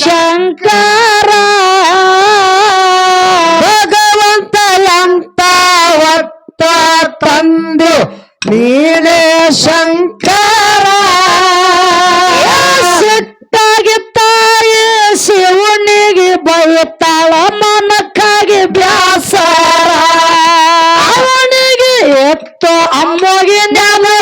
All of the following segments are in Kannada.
ಶಂಕರ ಭಗವಂತನಂತ ಒತ್ತ ತಂದು ನೀನೇ ಶಂಕರ. ಸಿಟ್ಟಾಗಿ ತಾಯಿ ಶಿವನಿಗೆ ಬರುತ್ತಾಳ, ಮನಕ್ಕಾಗಿ ಬ್ಯಾಸರ. ಅವನಿಗೆ ಎತ್ತು ಅಮ್ಮಗೆ ನಾನು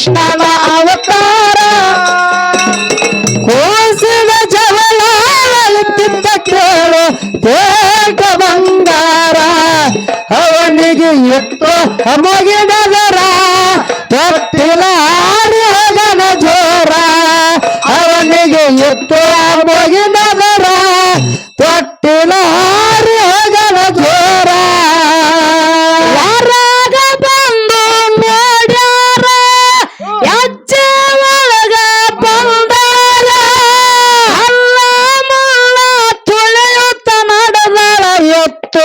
ಕೃಷ್ಣನ ಅವತಾರ. ಕೋಸಿನ ಜವಲಾಳುತ್ತಿದ್ದ ಕೇಳು ತೇಟ ಬಂಗಾರ. ಅವನಿಗೆ সত্য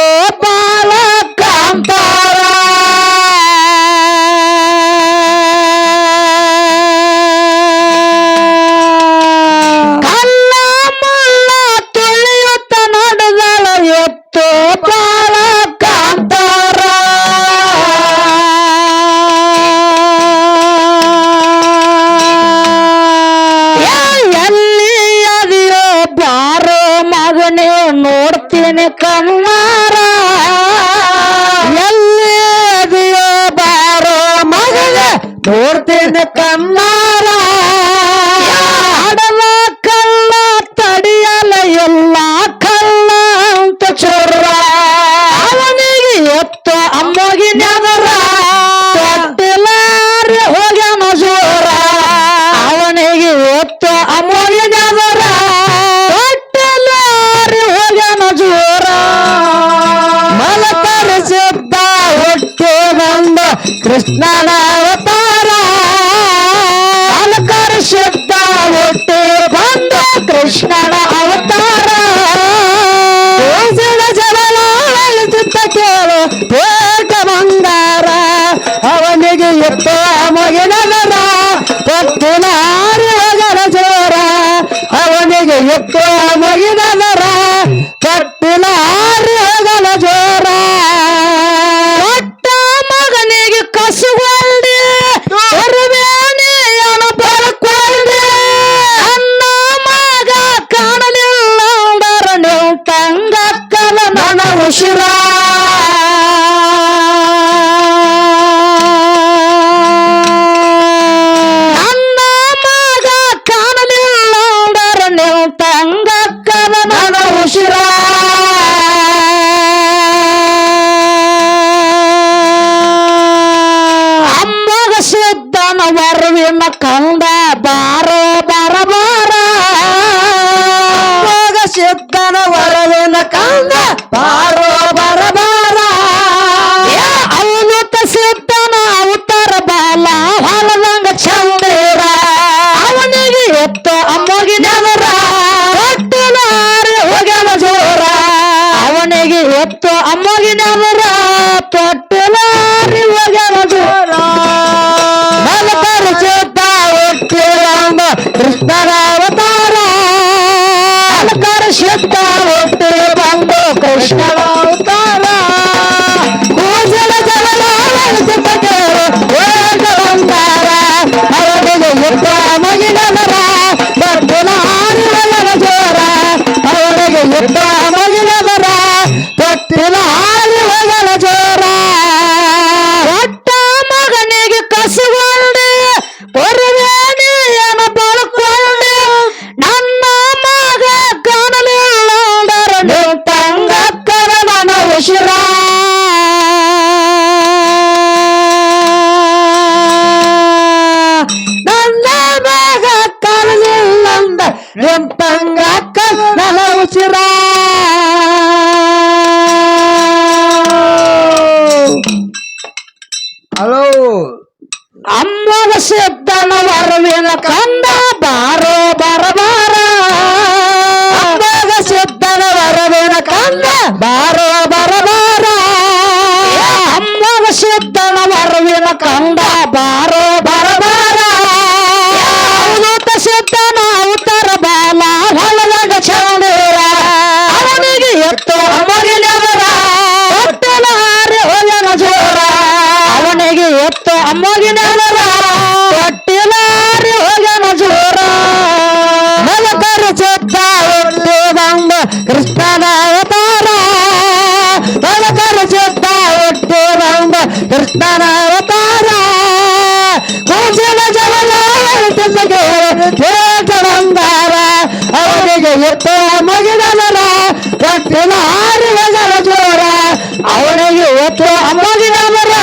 ಕನ್ನಾರ ಎಲ್ಲಿದೆಯೋ ಬಾರೋ ಮಗಳ ನೋಡ್ತೇನೆ ಕನ್ನ ಮುಗಿದ ನರ ಕಟ್ಟಿನ ಆರಿ ಹೋಗಲ ಜೋರಾ. ಬಾರ ಬರ ಬಾರ. ಅಮ್ಮನ ಸಿದ್ದನ ವರವಿನ ಕಂಡ ಬಾರ ಒಣಗಿದವರ ಪ್ರತಿನ ಆರು ವೇಗಲ ಜೋರ ಅವನಿಗೆ ಇವತ್ತು ಅಮ್ಮಗಿದವರ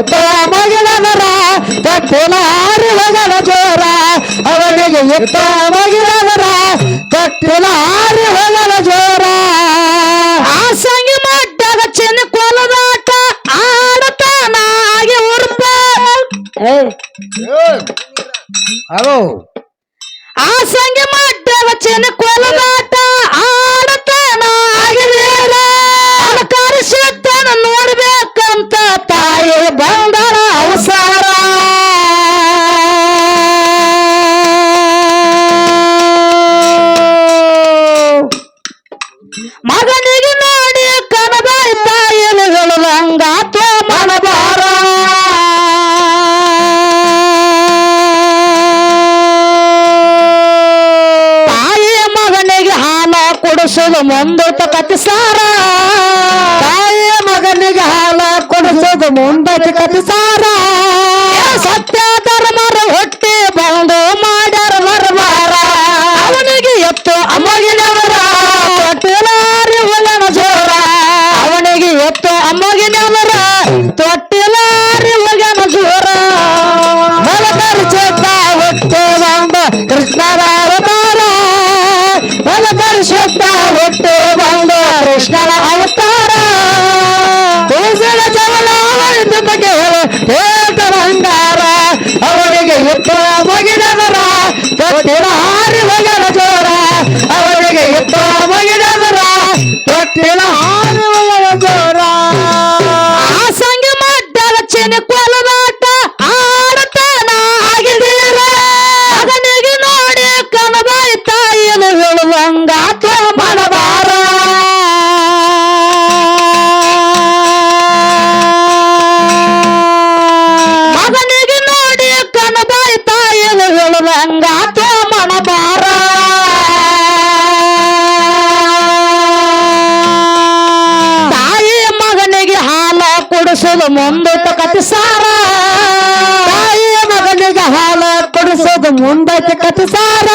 ಎತ್ತಾಮಗಿರನರ ಕಟ್ಟಿಲಾರಿವಗನ ಜೋರ ಅವನಿಗೆ ಎತ್ತಾಮಗಿರನರ ಕಟ್ಟಿಲಾರಿವಗನ ಜೋರ ಆಸಂಗಿ ಮಟ್ಟದ ಚೆನ್ನ ಕೊಲದಾಟ ಆಡತಾನಾಗಿ ಉರ್ಪ ಹಲೋ ಆಸಂಗಿ ಮಟ್ಟದ ಚೆನ್ನ ಕೊಲದಾಟ ಕೊಡಿಸೋದು ಮುಂದೊತ್ತ ಕತಿ ಸಾರ ತಾಯಿಯ ಮಗನಿಗೆ ಹಾಲ ಕೊಡಿಸೋದು ಮುಂದೊತ್ತ ಕತಿ ಸಾರ ಕೊಡಿಸೋದು ಮುಂದೈತ ಕತೆ ಸಾರ ತಾಯಿಯ ಮಗನಿಗೆ ಹಾಲ ಕೊಡಿಸೋದು ಮುಂದೈತ ಕತೆ ಸಾರ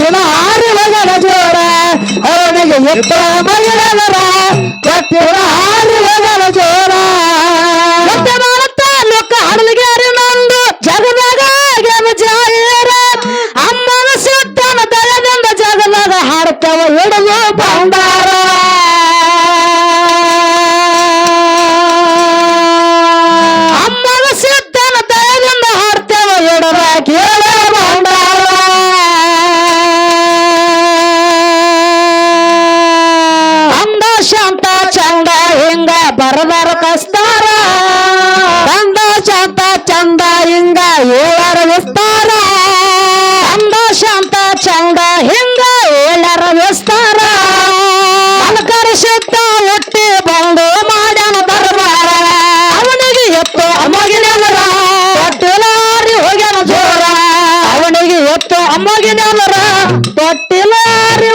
ஏன்னா ஆறு வகை நஜோட அவனுக்கு எப்ப வரா ಪರದಾರ ಕಸ್ತಾರ. ಚಂದ ಶಾಂತ ಚಂದ ಹಿಂಗ ಏಳರ ವಿಸ್ತಾರ. ಚಂದ ಶಾಂತ ಚಂದ ಹಿಂಗ ಏಳರ ವಿಸ್ತಾರ. ಅಲಕರಿಸುತ್ತ ಒಟ್ಟಿ ಬಂದು ಮಾಡ್ಯಾನ ದರ್ಬಾರ. ಅವನಿಗೆ ಎತ್ತು ಅಮ್ಮಗಿನೆಲ್ಲರ ತೊಟ್ಟಿಲಾರಿ ಹೋಗ್ಯಾನ ಜೋರ. ಅವನಿಗೆ ಎತ್ತು ಅಮ್ಮಗಿನೆಲ್ಲರ ತೊಟ್ಟಿಲಾರಿ